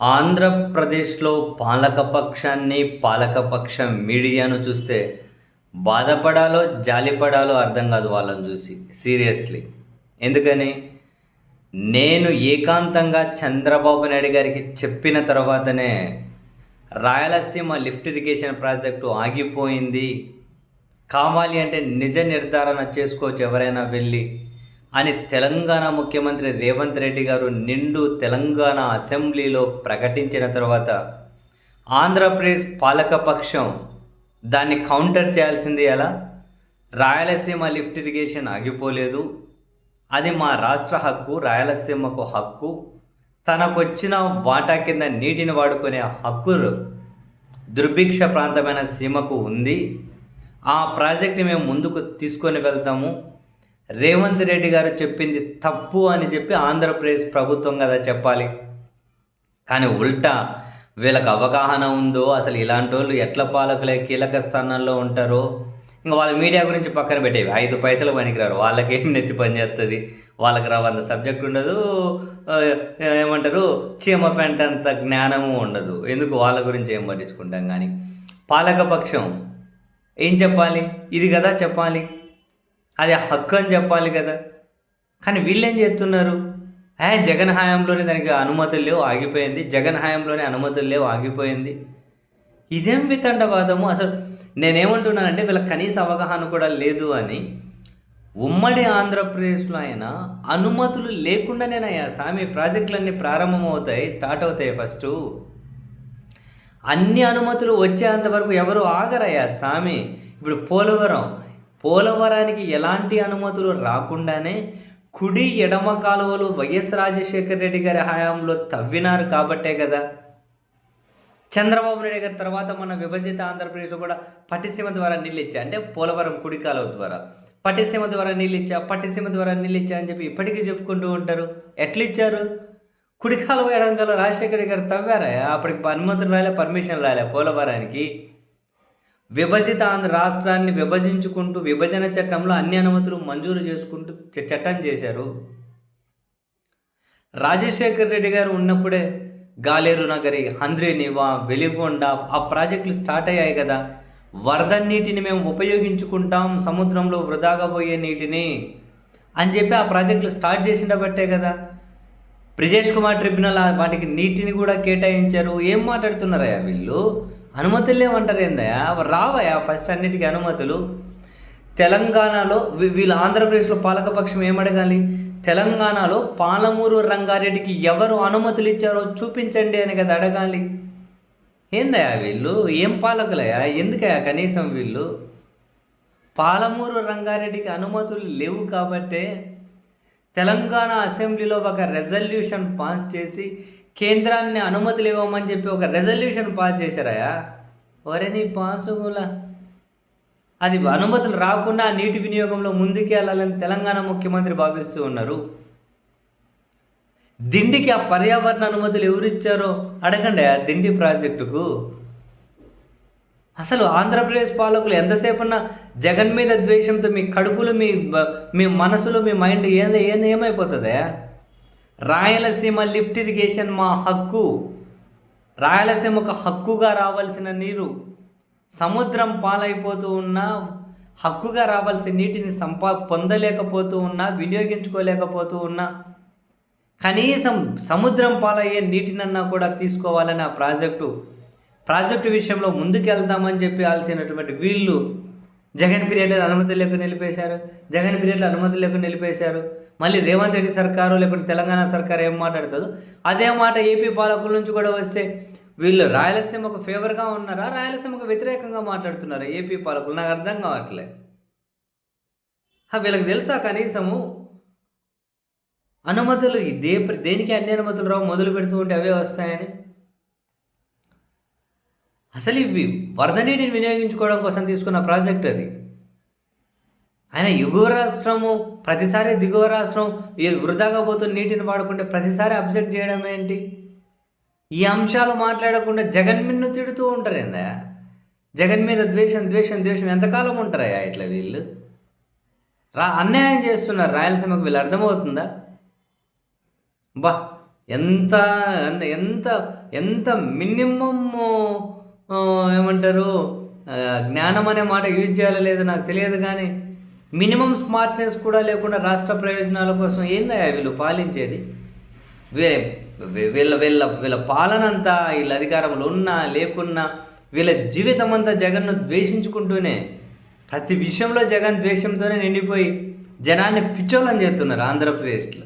ఆంధ్రప్రదేశ్లో పాలకపక్షాన్ని పాలకపక్ష మీడియాను చూస్తే బాధపడాలో జాలిపడాలో అర్థం కాదు వాళ్ళని చూసి సీరియస్లీ. ఎందుకని? నేను ఏకాంతంగా చంద్రబాబు నాయుడు గారికి చెప్పిన తర్వాతనే రాయలసీమ లిఫ్ట్ ఇరిగేషన్ ప్రాజెక్టు ఆగిపోయింది. కావాలి అంటే నిజ నిర్ధారణ చేసుకోవచ్చు ఎవరైనా వెళ్ళి. అని తెలంగాణ ముఖ్యమంత్రి రేవంత్ రెడ్డి గారు నిండు తెలంగాణ అసెంబ్లీలో ప్రకటించిన తర్వాత ఆంధ్రప్రదేశ్ పాలకపక్షం దాన్ని కౌంటర్ చేయాల్సింది ఎలా? రాయలసీమ లిఫ్ట్ ఇరిగేషన్ ఆగిపోలేదు. అది మా రాష్ట్ర హక్కు రాయలసీమకు హక్కు. తనకొచ్చిన వాటా కింద నీటిని వాడుకునే హక్కు దుర్భిక్ష ప్రాంతమైన సీమకు ఉంది. ఆ ప్రాజెక్ట్ని మేము ముందుకు తీసుకొని వెళ్తాము. రేవంత్ రెడ్డి గారు చెప్పింది తప్పు అని చెప్పి ఆంధ్రప్రదేశ్ ప్రభుత్వం కదా చెప్పాలి. కానీ ఉల్టా వీళ్ళకి అవగాహన ఉందో అసలు ఇలాంటి వాళ్ళు ఎట్ల పాలకులే కీలక స్థానాల్లో ఉంటారో ఇంకా వాళ్ళ మీడియా గురించి పక్కన పెట్టేవి. ఐదు పైసలు పనికిరారు. వాళ్ళకేం నెత్తి పని చేస్తుంది వాళ్ళకి రావంత సబ్జెక్ట్ ఉండదు. ఏమంటారు? చీమ పెంట అంత జ్ఞానము ఉండదు. ఎందుకు? వాళ్ళ గురించి ఏం పట్టించుకుంటాం కానీ. పాలకపక్షం ఏం చెప్పాలి? ఇది కదా చెప్పాలి. అది హక్కు అని చెప్పాలి కదా. కానీ వీళ్ళేం చేస్తున్నారు? ఏ జగన్ హయాంలోనే దానికి అనుమతులు లేవు ఆగిపోయింది. జగన్ హయాంలోనే అనుమతులు లేవు ఆగిపోయింది. ఇదేం వితండవాదము? అసలు నేనేమంటున్నానంటే వీళ్ళకి కనీస అవగాహన కూడా లేదు అని ఉమ్మడి ఆంధ్రప్రదేశ్లో అయినా అనుమతులు లేకుండానేనయ్యా సామి ప్రాజెక్టులన్నీ ప్రారంభమవుతాయి స్టార్ట్ అవుతాయి ఫస్ట్. అన్ని అనుమతులు వచ్చేంత వరకు ఎవరు ఆగరయ్యా సామి? ఇప్పుడు పోలవరం పోలవరానికి ఎలాంటి అనుమతులు రాకుండానే కుడి ఎడమ కాలువలు వైఎస్ రాజశేఖర రెడ్డి గారి హయాంలో తవ్వినారు కాబట్టే కదా. చంద్రబాబు నాయుడు గారి తర్వాత మన విభజిత ఆంధ్రప్రదేశ్లో కూడా పట్టిసీమ ద్వారా నీళ్ళు ఇచ్చా అంటే పోలవరం కుడి కాలువ ద్వారా. పట్టిసీమ ద్వారా నీళ్ళు ఇచ్చా పట్టిసీమ ద్వారా నీళ్ళు ఇచ్చా అని చెప్పి ఇప్పటికీ చెప్పుకుంటూ ఉంటారు. ఎట్లా ఇచ్చారు కుడి కాలువ ఎడమ కాలువ రాజశేఖర గారు తవ్వారా? అప్పటికి అనుమతులు రాలే పర్మిషన్ రాలే పోలవరానికి. విభజిత ఆంధ్ర రాష్ట్రాన్ని విభజించుకుంటూ విభజన చట్టంలో అన్ని అనుమతులు మంజూరు చేసుకుంటూ చట్టం చేశారు. రాజశేఖర్ రెడ్డి గారు ఉన్నప్పుడే గాలేరు నగరి హంద్రీనివా వెలిగొండ ఆ ప్రాజెక్టులు స్టార్ట్ అయ్యాయి కదా. వరద నీటిని మేము ఉపయోగించుకుంటాం సముద్రంలో వృధాగా పోయే నీటిని అని చెప్పి ఆ ప్రాజెక్టులు స్టార్ట్ చేసిండబట్టే కదా. బ్రిజేష్ కుమార్ ట్రిబ్యునల్ వాటికి నీటిని కూడా కేటాయించారు. ఏం మాట్లాడుతున్నారయ్యా వీళ్ళు? అనుమతులు ఏమంటారు ఏందయ్యా? రావయ్యా ఫస్ట్ అన్నిటికీ అనుమతులు. తెలంగాణలో వీళ్ళు ఆంధ్రప్రదేశ్లో పాలకపక్షం ఏమడగాలి? తెలంగాణలో పాలమూరు రంగారెడ్డికి ఎవరు అనుమతులు ఇచ్చారో చూపించండి అని కదా అడగాలి. ఏందయ్యా వీళ్ళు? ఏం పాలకులయ్యా? ఎందుకయ్యా కనీసం వీళ్ళు? పాలమూరు రంగారెడ్డికి అనుమతులు లేవు కాబట్టే తెలంగాణ అసెంబ్లీలో ఒక రెజల్యూషన్ పాస్ చేసి కేంద్రాన్ని అనుమతులు ఇవ్వమని చెప్పి ఒక రెజల్యూషన్ పాస్ చేశారయా ఒరే నీ పాసుగుల అది అనుమతులు రాకుండా ఆ నీటి వినియోగంలో ముందుకు వెళ్ళాలని తెలంగాణ ముఖ్యమంత్రి భావిస్తూ ఉన్నారు. దిండికి ఆ పర్యావరణ అనుమతులు ఎవరిచ్చారో అడగండి ఆ దిండి ప్రాజెక్టుకు. అసలు ఆంధ్రప్రదేశ్ పాలకులు ఎంతసేపన్నా జగన్ మీద ద్వేషంతో మీ కడుపులు మీ మీ మనసులో మీ మైండ్ ఏంది ఏంది ఏమైపోతుందా రాయలసీమ లిఫ్ట్ ఇరిగేషన్ మా హక్కు. రాయలసీమకు హక్కుగా రావాల్సిన నీరు సముద్రం పాలైపోతూ ఉన్న హక్కుగా రావాల్సిన నీటిని సంపా పొందలేకపోతూ ఉన్నా వినియోగించుకోలేకపోతూ ఉన్నా కనీసం సముద్రం పాలయ్యే నీటినన్నా కూడా తీసుకోవాలని ఆ ప్రాజెక్టు. ప్రాజెక్టు విషయంలో ముందుకెళ్దామని చెప్పి ఆల్సినటువంటి వీళ్ళు జగన్ పీరియడ్లో అనుమతి లేకుండా నిలిపేశారు. జగన్ పీరియడ్లో అనుమతి లేకుండా నిలిపేశారు. మళ్ళీ రేవంత్ రెడ్డి సర్కారు లేకుంటే తెలంగాణ సర్కారు ఏం మాట్లాడుతుందో? అదే మాట ఏపీ పాలకుల నుంచి కూడా వస్తే వీళ్ళు రాయలసీమకు ఫేవర్గా ఉన్నారా? రాయలసీమకు వ్యతిరేకంగా మాట్లాడుతున్నారా ఏపీ పాలకులు? నాకు అర్థం కావట్లే. వీళ్ళకి తెలుసా కనీసము? అనుమతులు దే దేనికి అన్ని అనుమతులు రావు? మొదలు పెడుతూ ఉంటే అవే వస్తాయని. అసలు ఇవి వరద నీటిని వినియోగించుకోవడం కోసం తీసుకున్న ప్రాజెక్ట్ అది. ఆయన ఎగువ రాష్ట్రము ప్రతిసారి దిగువ రాష్ట్రం ఈ వృధాగా పోతున్న నీటిని వాడుకుంటే ప్రతిసారి అబ్జెక్ట్ చేయడం ఏంటి? ఈ అంశాలు మాట్లాడకుండా జగన్ మిన్ను తిడుతూ ఉంటారు ఏందా? జగన్ మీద ద్వేషం ద్వేషం ద్వేషం ఎంతకాలం ఉంటారయ్యా ఇట్లా వీళ్ళు? రా అన్యాయం చేస్తున్నారు రాయలసీమకు వీళ్ళు అర్థమవుతుందా? బా ఎంత ఎంత ఎంత ఎంత మినిమమ్ ఏమంటారు? జ్ఞానం అనే మాట యూజ్ చేయాలో లేదో నాకు తెలియదు కానీ మినిమం స్మార్ట్నెస్ కూడా లేకుండా రాష్ట్ర ప్రయోజనాల కోసం ఏందా వీళ్ళు పాలించేది? వీళ్ళ వీళ్ళ వీళ్ళ పాలన అంతా వీళ్ళ అధికారంలో ఉన్నా లేకున్నా వీళ్ళ జీవితం అంతా జగన్ను ద్వేషించుకుంటూనే ప్రతి విషయంలో జగన్ ద్వేషంతోనే నిండిపోయి జనాన్ని పిచ్చోలం చేస్తున్నారు ఆంధ్రప్రదేశ్లో.